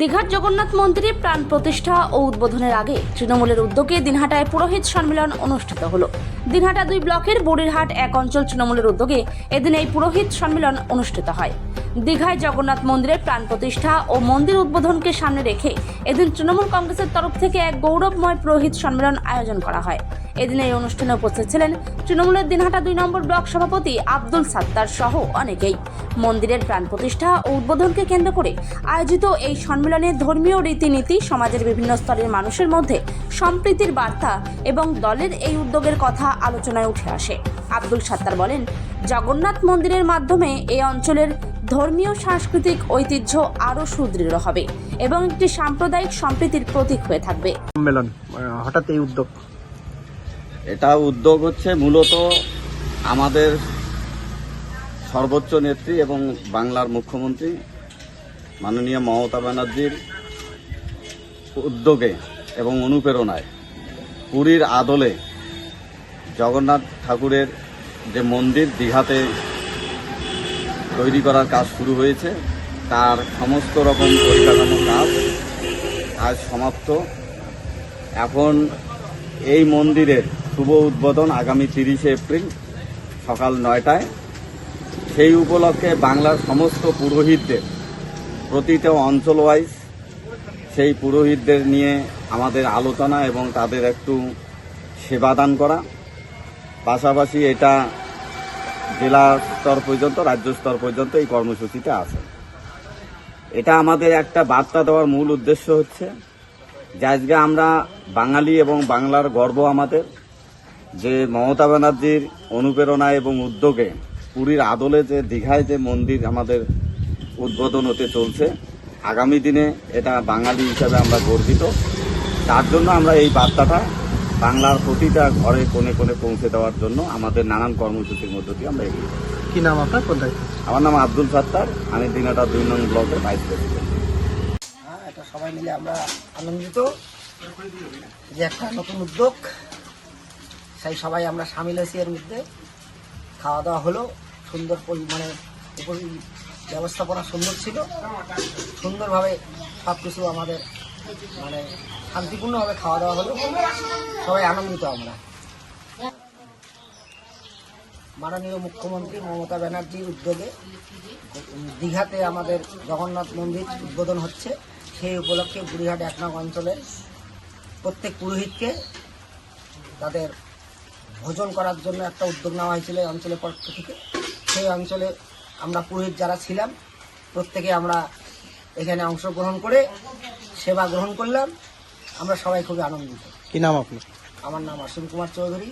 দীঘার জগন্নাথ মন্দিরে প্রাণ প্রতিষ্ঠা ও উদ্বোধনের আগে তৃণমূলের উদ্যোগে দিনহাটায় পুরোহিত সম্মেলন অনুষ্ঠিত হলো। দিনহাটা দুই ব্লকের বড়িরহাট এক অঞ্চল তৃণমূলের উদ্যোগে এদিন এই পুরোহিত সম্মেলন অনুষ্ঠিত হয়। দীঘায় জগন্নাথ মন্দিরে প্রাণ প্রতিষ্ঠা ও মন্দির উদ্বোধনকে সামনে রেখে এদিন তৃণমূল কংগ্রেসের তরফ থেকে এক গৌরবময় পুরোহিত সম্মেলন আয়োজন করা হয়। এদিন এই অনুষ্ঠানে উপস্থিত ছিলেন তৃণমূলের দিনহাটা দুই নম্বর ব্লক সভাপতি আব্দুল সাত্তার সহ অনেকেই। মন্দিরের প্রাণ প্রতিষ্ঠা ও উদ্বোধনকে কেন্দ্র করে আয়োজিত এই সম্মেলনে ধর্মীয় রীতিনীতি, সমাজের বিভিন্ন স্তরের মানুষের মধ্যে সম্প্রীতির বার্তা এবং দলের এই উদ্যোগের কথা আলোচনায় উঠে আসে। আব্দুল সাত্তার বলেন, জগন্নাথ মন্দিরের মাধ্যমে এই অঞ্চলের ধর্মীয়, সাংস্কৃতিক ঐতিহ্য আরও সুদৃঢ় হবে এবং একটি সাম্প্রদায়িক সম্প্রীতির প্রতীক হয়ে থাকবে। সম্মেলন হঠাৎ এই উদ্যোগ। এটা উদ্যোগ হচ্ছে মূলত আমাদের সর্বোচ্চ নেত্রী এবং বাংলার মুখ্যমন্ত্রী মাননীয় মমতা ব্যানার্জির উদ্যোগে এবং অনুপ্রেরণায় পুরীর আদলে জগন্নাথ ঠাকুরের যে মন্দির দীঘাতে তৈরি করার কাজ শুরু হয়েছে, তার সমস্ত রকম পরিকাঠামো কাজ আজ সমাপ্ত। এখন এই মন্দিরের শুভ উদ্বোধন আগামী তিরিশে এপ্রিল সকাল নয়টায়। সেই উপলক্ষে বাংলার সমস্ত পুরোহিতদের, প্রতিটা অঞ্চল ওয়াইজ সেই পুরোহিতদের নিয়ে আমাদের আলোচনা এবং তাদের একটু সেবাদান করা। পাশাপাশি এটা জেলা স্তর পর্যন্ত, রাজ্য স্তর পর্যন্ত এই কর্মসূচিতে আছে। এটা আমাদের একটা বার্তা দেওয়ার মূল উদ্দেশ্য হচ্ছে যে আজকে আমরা বাঙালি এবং বাংলার গর্ব আমাদের। যে মমতা ব্যানার্জির অনুপ্রেরণা এবং উদ্যোগে পুরীর আদলে যে দীঘায় যে মন্দির আমাদের উদ্বোধন হতে চলছে আগামী দিনে এটা বাঙালি হিসাবে আমরা গর্বিত। তার জন্য আমরা এই বার্তাটা বাংলার প্রতিটা ঘরে কোণে কোণে পৌঁছে দেওয়ার জন্য আমাদের নানান কর্মসূচির মধ্য দিয়ে আমরা এগিয়ে। কি নাম আপনার? দায়িত্ব আমার নাম আব্দুল সাত্তার আমি দিনাটা দুই নং ব্লকের ভাইস প্রেসিডেন্ট। হ্যাঁ এটা সবাই মিলে আমরা আনন্দিত যে একটা নতুন উদ্যোগ সেই সবাই আমরা সামিল হয়েছি এর মধ্যে। খাওয়া দাওয়া হলো, সুন্দর মানে ব্যবস্থাপনা সুন্দর ছিল। সুন্দরভাবে সব কিছু আমাদের মানে শান্তিপূর্ণভাবে খাওয়া দাওয়া হলো। সবাই আনন্দিত আমরা। মাননীয় মুখ্যমন্ত্রী মমতা ব্যানার্জির উদ্যোগে দীঘাতে আমাদের জগন্নাথ মন্দির উদ্বোধন হচ্ছে। সেই উপলক্ষে বুড়িহাট এক অঞ্চলের প্রত্যেক পুরোহিতকে তাদের ভোজন করার জন্য একটা উদ্যোগ নেওয়া হয়েছিল এই অঞ্চলের পক্ষ থেকে। সেই অঞ্চলে আমরা পুরোহিত যারা ছিলাম প্রত্যেকে আমরা এখানে অংশগ্রহণ করে সেবা গ্রহণ করলাম। আমরা সবাই খুবই আনন্দিত। কি নাম আপনার? আমার নাম অসীম কুমার চৌধুরী।